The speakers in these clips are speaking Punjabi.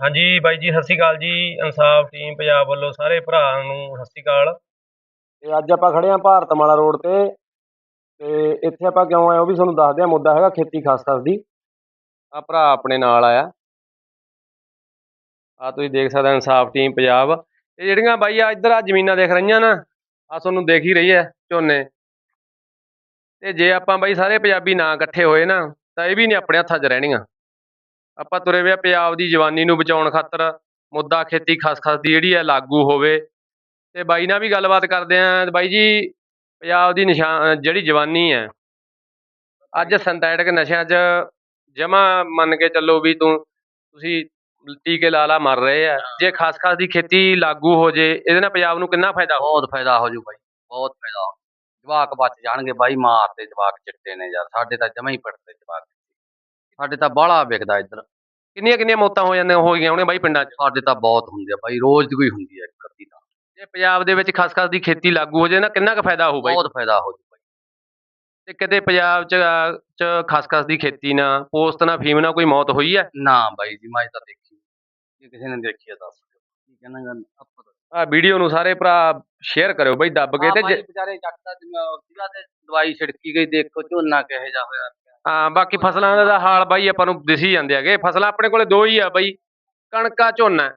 ਹਾਂਜੀ ਬਾਈ ਜੀ, ਸਤਿ ਸ਼੍ਰੀ ਅਕਾਲ ਜੀ, ਇਨਸਾਫ ਟੀਮ ਪੰਜਾਬ ਵੱਲੋਂ ਸਾਰੇ ਭਰਾ ਨੂੰ ਸਤਿ ਸ਼੍ਰੀ ਅਕਾਲ। ਤੇ ਅੱਜ ਆਪਾਂ ਖੜੇ ਹਾਂ ਭਾਰਤਮਾਲਾ ਰੋਡ ਤੇ ਤੇ ਇੱਥੇ ਆਪਾਂ ਕਿਉਂ ਆਏ ਉਹ ਵੀ ਤੁਹਾਨੂੰ ਦੱਸਦੇ ਹਾਂ, ਮੁੱਦਾ ਹੈਗਾ ਖੇਤੀ ਖਸਖਸ ਦੀ। ਆ ਭਰਾ ਆਪਣੇ ਨਾਲ ਆਇਆ। ਆ ਤੁਸੀਂ ਦੇਖ ਸਕਦੇ ਹੋ ਇਨਸਾਫ ਟੀਮ ਪੰਜਾਬ। ਇਹ ਜਿਹੜੀਆਂ ਬਾਈ ਆ ਇੱਧਰ ਆ ਜ਼ਮੀਨਾਂ ਦੇਖ ਰਹੀਆਂ ਨਾ, ਆ ਤੁਹਾਨੂੰ ਦੇਖ ਹੀ ਰਹੀ ਹੈ ਝੋਨੇ। ਤੇ ਜੇ ਆਪਾਂ ਬਾਈ ਸਾਰੇ ਪੰਜਾਬੀ ਨਾ ਇਕੱਠੇ ਹੋਏ ਨਾ, ਤਾਂ ਇਹ ਵੀ ਨਹੀਂ ਆਪਣੇ ਹੱਥਾਂ 'ਚ ਰਹਿਣੀਆਂ। ਆਪਾਂ ਤੁਰੇ ਵੇ ਆ ਪੰਜਾਬ ਦੀ ਜਵਾਨੀ ਨੂੰ ਬਚਾਉਣ ਖਾਤਰ, ਮੁੱਦਾ ਖੇਤੀ ਖਸਖਸ ਦੀ ਜਿਹੜੀ ਹੈ ਲਾਗੂ ਹੋਵੇ। ਤੇ ਬਾਈ ਨਾਲ ਵੀ ਗੱਲਬਾਤ ਕਰਦੇ ਆਂ ਬਾਈ ਜੀ ਪੰਜਾਬ ਦੀ ਨਿਸ਼ਾਨ, ਜਿਹੜੀ ਜਵਾਨੀ ਹੈ ਅੱਜ ਸਿੰਥੈਟਿਕ ਨਸ਼ਿਆਂ 'ਚ ਜਮਾ ਮੰਨ ਕੇ ਚੱਲੋ ਵੀ ਤੂੰ, ਤੁਸੀਂ ਟੀਕੇ ਲਾ ਲਾ ਮਰ ਰਹੇ ਆ। ਜੇ ਖਸਖਸ ਦੀ ਖੇਤੀ ਲਾਗੂ ਹੋ ਜੇ, ਇਹਦੇ ਨਾਲ ਪੰਜਾਬ ਨੂੰ ਕਿੰਨਾ ਫਾਇਦਾ ਹੋ ਬਹੁਤ ਫਾਇਦਾ ਹੋ ਜੂ ਬਾਈ, ਬਹੁਤ ਫਾਇਦਾ ਹੋ ਜਵਾਕ ਬਚ ਜਾਣਗੇ ਬਾਈ ਮਾਰਦੇ ਜਵਾਕ ਚਿੱਟੇ ਨੇ ਯਾਰ, ਸਾਡੇ ਤਾਂ ਜਮਾ ਹੀ ਪੜਦੇ ਜਵਾਕ। ਸਾਡੇ ਤਾਂ ਬਾਹਲਾ ਵਿਕਦਾ ਇੱਧਰ। ਕਿੰਨੀਆਂ ਕਿੰਨੀਆਂ ਮੌਤਾਂ ਹੋ ਜਾਂਦੀਆਂ ਹੋ ਗਈਆਂ ਹੋਣੀਆਂ ਬਾਈ ਪਿੰਡਾਂ 'ਚ? ਸਾਡੇ ਤਾਂ ਬਹੁਤ ਹੁੰਦੇ ਆ ਬਾਈ ਰੋਜ਼ ਦੀ ਕੋਈ ਹੁੰਦੀ ਆ ਇੱਕ ਅੱਧੀ ਤਾਂ। ਜੇ ਪੰਜਾਬ ਦੇ ਵਿੱਚ ਖਸਖਸ ਦੀ ਖੇਤੀ ਲਾਗੂ ਹੋ ਜੇ ਨਾ ਕਿੰਨਾ ਕੁ ਫਾਇਦਾ ਹੋਊ ਬਾਈ? ਬਹੁਤ ਫਾਇਦਾ ਹੋ ਜੂ ਬਾਈ। ਤੇ ਕਿਤੇ ਪੰਜਾਬ 'ਚ 'ਚ ਖਸਖਸ ਦੀ ਖੇਤੀ ਨਾਲ ਪੋਸਤ ਨਾਲ ਫੀਮ ਨਾਲ ਕੋਈ ਮੌਤ ਹੋਈ ਹੈ ਨਾ ਬਾਈ ਜੀ ਮੈਂ ਤਾਂ ਦੇਖੀ ਜੇ ਕਿਸੇ ਨੇ ਦੇਖੀ ਆ ਦੱਸ ਦਿਓ। ਕੀ ਕਹਿੰਦਾ ਗਾ? ਆਪਾਂ ਆ ਵੀਡੀਓ ਨੂੰ ਸਾਰੇ ਭਰਾ ਸ਼ੇਅਰ ਕਰਿਓ ਬਾਈ ਦੱਬ ਕੇ ਹਾਂ ਤੇ ਜੇ- ਵਿਚਾਰੇ ਜੱਟ ਦਾ ਜਿਵੇਂ ਉਹ ਸੀਗਾ ਤੇ ਦਵਾਈ ਛਿੜਕੀ ਗਈ ਦੇਖੋ ਝੋਨਾ ਕਿਹੋ ਜਿਹਾ ਹੋਇਆ। ਹਾਂ, ਬਾਕੀ ਫਸਲਾਂ ਦਾ ਤਾਂ ਹਾਲ ਬਾਈ ਆਪਾਂ ਨੂੰ ਦਿਸ ਹੀ ਜਾਂਦੇ ਹੈਗੇ। ਫਸਲਾਂ ਆਪਣੇ ਕੋਲੇ ਦੋ ਹੀ ਆ ਬਾਈ, ਕਣਕਾ, ਝੋਨਾ।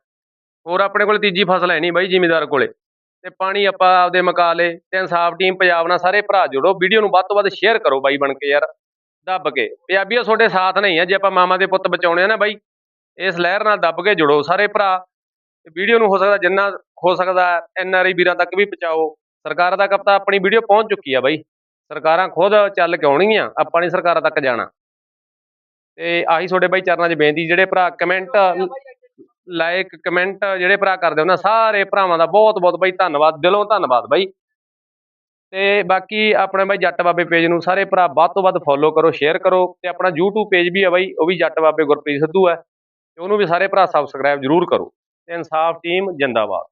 ਹੋਰ ਆਪਣੇ ਕੋਲੇ ਤੀਜੀ ਫਸਲ ਹੈ ਨਹੀਂ ਬਾਈ ਜ਼ਿਮੀਦਾਰ ਕੋਲੇ। ਤੇ ਪਾਣੀ ਆਪਾਂ ਆਪਦੇ ਮੁਕਾ ਲਏ ਤੇ ਇਨਸਾਫ ਟੀਮ, ਪੰਜਾਬ ਨਾਲ ਸਾਰੇ ਭਰਾ ਜੁੜੋ। ਵੀਡੀਓ ਨੂੰ ਵੱਧ ਤੋਂ ਵੱਧ ਸ਼ੇਅਰ ਕਰੋ ਬਾਈ ਬਣ ਕੇ ਯਾਰ, ਦੱਬ ਕੇ। ਪੰਜਾਬੀਓ ਤੁਹਾਡੇ ਸਾਥ ਨਹੀਂ ਆ, ਜੇ ਆਪਾਂ ਮਾਮਾ ਦੇ ਪੁੱਤ ਬਚਾਉਣੇ ਆ ਨਾ ਬਾਈ, ਇਸ ਲਹਿਰ ਨਾਲ ਦੱਬ ਕੇ ਜੁੜੋ ਸਾਰੇ ਭਰਾ। ਵੀਡੀਓ ਨੂੰ ਹੋ ਸਕਦਾ ਜਿੰਨਾ ਹੋ ਸਕਦਾ ਐਨ ਆਰ ਆਈ ਵੀਰਾਂ ਤੱਕ ਵੀ ਪਹੁੰਚਾਓ। ਸਰਕਾਰ ਤੱਕ ਤਾਂ ਆਪਣੀ ਵੀਡੀਓ ਪਹੁੰਚ ਚੁੱਕੀ ਆ ਬਾਈ। ਸਰਕਾਰਾਂ ਖੁਦ ਚੱਲ ਕੇ ਆਉਣਗੀਆਂ, ਆਪਾਂ ਨਹੀਂ ਸਰਕਾਰਾਂ ਤੱਕ ਜਾਣਾ। ਤੇ ਆਹੀ ਤੁਹਾਡੇ ਬਾਈ ਚਰਨਾਂ 'ਚ ਬੇਨਤੀ, ਜਿਹੜੇ ਭਰਾ ਕਮੈਂਟ ਲਾਇਕ ਕਮੈਂਟ ਜਿਹੜੇ ਭਰਾ ਕਰਦੇ ਉਹਨਾਂ ਸਾਰੇ ਭਰਾਵਾਂ ਦਾ ਬਹੁਤ ਬਹੁਤ ਬਾਈ ਧੰਨਵਾਦ, ਦਿਲੋਂ ਧੰਨਵਾਦ ਬਾਈ। ਤੇ ਬਾਕੀ ਆਪਣੇ ਬਾਈ ਜੱਟ ਬਾਬੇ ਪੇਜ ਨੂੰ ਸਾਰੇ ਭਰਾ ਵੱਧ ਤੋਂ ਵੱਧ ਫੋਲੋ ਕਰੋ ਸ਼ੇਅਰ ਕਰੋ ਤੇ ਆਪਣਾ YouTube ਪੇਜ ਵੀ ਆ ਬਾਈ, ਉਹ ਵੀ ਜੱਟ ਬਾਬੇ ਗੁਰਪ੍ਰੀਤ ਸਿੱਧੂ ਹੈ। ਤੇ ਉਹਨੂੰ ਵੀ ਸਾਰੇ ਭਰਾ ਸਬਸਕ੍ਰਾਈਬ ਜਰੂਰ ਕਰੋ। ਤੇ ਇਨਸਾਫ ਟੀਮ ਜਿੰਦਾਬਾਦ।